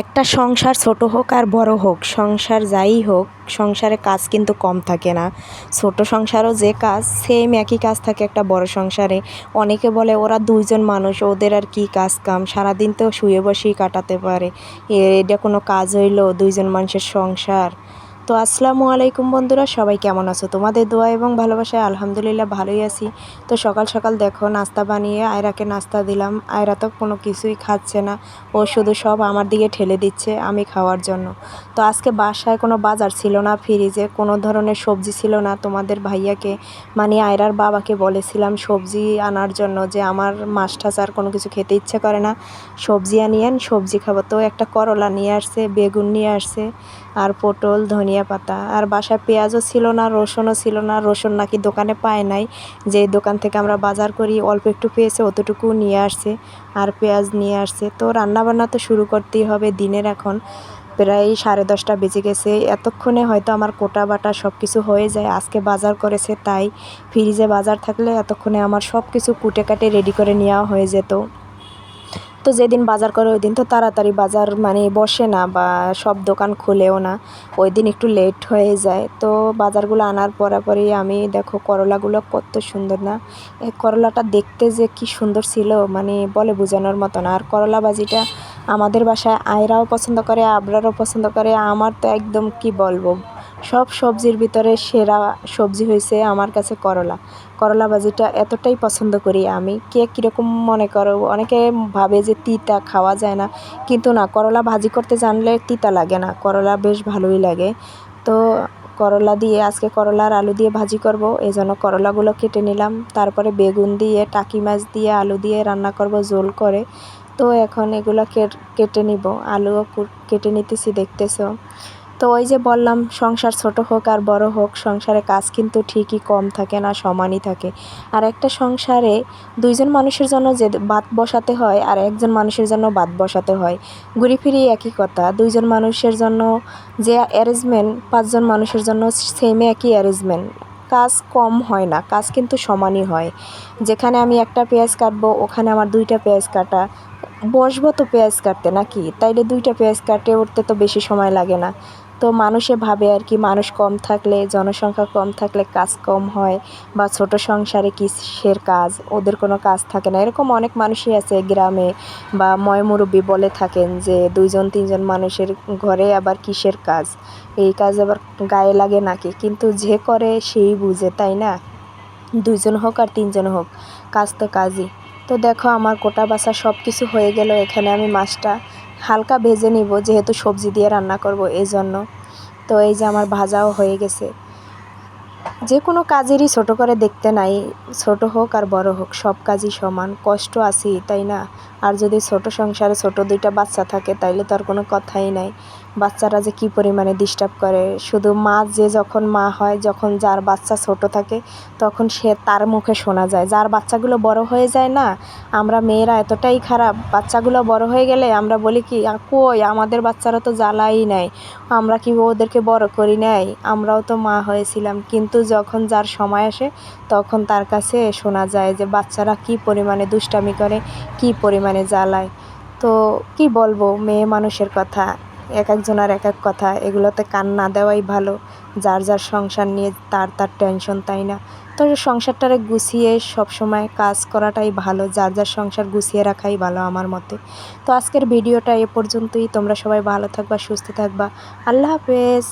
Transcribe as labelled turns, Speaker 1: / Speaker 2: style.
Speaker 1: একটা সংসার ছোট হোক আর বড় হোক, সংসার যাই হোক, সংসারে কাজ কিন্তু কম থাকে না। ছোট সংসারও যে কাজ সেম একই কাজ থাকে একটা বড় সংসারে। অনেকে বলে ওরা দুইজন মানুষ, ওদের আর কি কাজ কাম? সারাদিন তো শুয়ে বসেই কাটাতে পারে। এটা কোনো কাজ হইল, দুইজন মানুষের সংসার। তো আসসালামু আলাইকুম বন্ধুরা, সবাই কেমন আছো? তোমাদের দোয়া এবং ভালোবাসায় আলহামদুলিল্লাহ ভালোই আছি। তো সকাল সকাল দেখো, নাস্তা বানিয়ে আয়রাকে নাস্তা দিলাম। আয়রা তো কোনো কিছুই খাচ্ছে না, ও শুধু সব আমার দিকে ঠেলে দিচ্ছে আমি খাওয়ার জন্য। তো আজকে বাসায় কোনো বাজার ছিল না, ফ্রিজে কোনো ধরনের সবজি ছিল না। তোমাদের ভাইয়াকে মানে আয়রার বাবাকে বলেছিলাম সবজি আনার জন্য যে আমার মাছ টাছ আর কোনো কিছু খেতে ইচ্ছে করে না। সবজি আনিয়েন, সবজি খাব। তো একটা করলা নিয়ে আসছে, বেগুন নিয়ে আসছে, আর পটল, ধনিয়া পাতা। আর বাসায় পেঁয়াজও ছিল না, রসুনও ছিল না, রসুন নাকি দোকানে পায় নাই। যে দোকান থেকে আমরা বাজার করি, অল্প একটু পেয়েছে অতটুকু নিয়ে আসছে আর পেঁয়াজ নিয়ে আসছে। তো রান্নাবান্না তো শুরু করতেই হবে দিনের এখন। প্রায় সাড়ে দশটা বেজে গেছে। এতক্ষণে হয়তো আমার কোটা বাটা সব কিছু হয়ে যায়। আজকে বাজার করেছে তাই। ফ্রিজে বাজার থাকলে এতক্ষণে আমার সব কিছু কুটে কাটে রেডি করে নেওয়া হয়ে যেত। তো যেদিন বাজার করে ওই দিন তো তাড়াতাড়ি বাজার মানে বসে না বা সব দোকান খুলেও না। ওই দিন একটু লেট হয়ে যায়। তো বাজারগুলো আনার পরাপরই আমি দেখো করলাগুলো কত সুন্দর না। এই করলাটা দেখতে যে কি সুন্দর ছিল মানে বলে বোঝানোর মতো না। আর করলা ভাজিটা আমাদের বাসায় আয়রাও পছন্দ করে, আবরারও পছন্দ করে। আমার তো একদম কি বলব? সব সবজির ভিতরে সেরা সবজি হয়েছে আমার কাছে করলা। করলা ভাজিটা এতটাই পছন্দ করি আমি। কে কীরকম মনে করো, অনেকে ভাবে যে তিতা খাওয়া যায় না। কিন্তু না, করলা ভাজি করতে জানলে তিতা লাগে না। করলা বেশ ভালোই লাগে। তো করলা দিয়ে, আজকে করলার আলু দিয়ে ভাজি করব। এই জন্য করলাগুলো কেটে নিলাম। তারপরে বেগুন দিয়ে, টাকি মাছ দিয়ে আলু দিয়ে রান্না করব জোল করে। তো এখন এগুলো কেট- নিব। আলুও কেটে নিতেছি, দেখতেছো। তো ওই যে বললাম, সংসার ছোট হোক আর বড় হোক, সংসারে কাজ কিন্তু ঠিকই কম থাকে না, সমানই থাকে। আর একটা সংসারে দুইজন মানুষের জন্য যে বাত বসাতে হয় আর একজন মানুষের জন্য বাত বসাতে হয়, ঘুরি ফিরি একই কথা। দুইজন মানুষের জন্য যে অ্যারেঞ্জমেন্ট পাঁচজন মানুষের জন্য সেমে একই অ্যারেঞ্জমেন্ট কাজ কম হয় না, কাজ কিন্তু সমানই হয়। যেখানে আমি একটা পেঁয়াজ কাটবো, ওখানে আমার দুইটা পেঁয়াজ কাটা। বসবো তো পেঁয়াজ কাটতে নাকি? তাইলে দুইটা পেঁয়াজ কাটে, উঠতে তো বেশি সময় লাগে না। তো মানুষে ভাবে আর কি, মানুষ কম থাকলে, জনসংখ্যা কম থাকলে কাজ কম হয় বা ছোট সংসারে কিসের কাজ, ওদের কোনো কাজ থাকে না। এরকম অনেক মানুষই আছে গ্রামে বা ময়মুরব্বী বলে থাকেন যে দুইজন, তিনজন মানুষের ঘরে আবার কিসের কাজ, এই কাজ আবার গায়ে লাগে নাকি? কিন্তু যে করে সেই বুঝে, তাই না? দুইজন হোক আর তিনজন হোক, কাজ তো কাজই। তো দেখো আমার কোটা বাছা সব কিছু হয়ে গেল, এখানে আমি মাছটা হালকা ভেজে নিব, যেহেতু সবজি দিয়ে রান্না করব এই জন্য তো এই যে আমার ভাজাও হয়ে গেছে। যে কোনো কাজেরই ছোট করে দেখতে নাই ছোট হোক আর বড় হোক সব কাজই সমান কষ্ট আছেই তাই না? আর যদি ছোট সংসারে ছোট দুইটা বাচ্চা থাকে তাইলে তো আর কোনো কথাই নাই। বাচ্চারা যে কী পরিমাণে ডিস্টার্ব করে? শুধু মা যে যখন মা হয় যখন যার বাচ্চা ছোট থাকে তখন সে তার মুখে শোনা যায়। যার বাচ্চাগুলো বড় হয়ে যায় না আমরা মেয়েরা এতটাই খারাপ। বাচ্চাগুলো বড় হয়ে গেলে আমরা বলি কি "আ, কই? আমাদের বাচ্চারা তো জ্বালাই নাই। আমরা কি ওদেরকে বড় করি নাই? আমরাও তো মা হয়েছিলাম। কিন্তু যখন যার সময় আসে, তখন তার কাছে শোনা যায় যে, বাচ্চারা কি পরিমাণে দুষ্টামি করে, কি পরিমাণে জ্বালায়। তো কি বলব, মেয়ে মানুষের কথা, এক একজনের এক এক কথা, এগুলোতে কান না দেওয়াই ভালো। যার যার সংসার নিয়ে তার তার টেনশন, তাই না? তো সংসারটারে গুছিয়ে সবসময় কাজ করাটাই ভালো, যার যার সংসার গুছিয়ে রাখাই ভালো আমার মতে। তো আজকের ভিডিওটা এ পর্যন্তই, তোমরা সবাই ভালো থাকবা, সুস্থ থাকবা। আল্লাহ হাফেজ।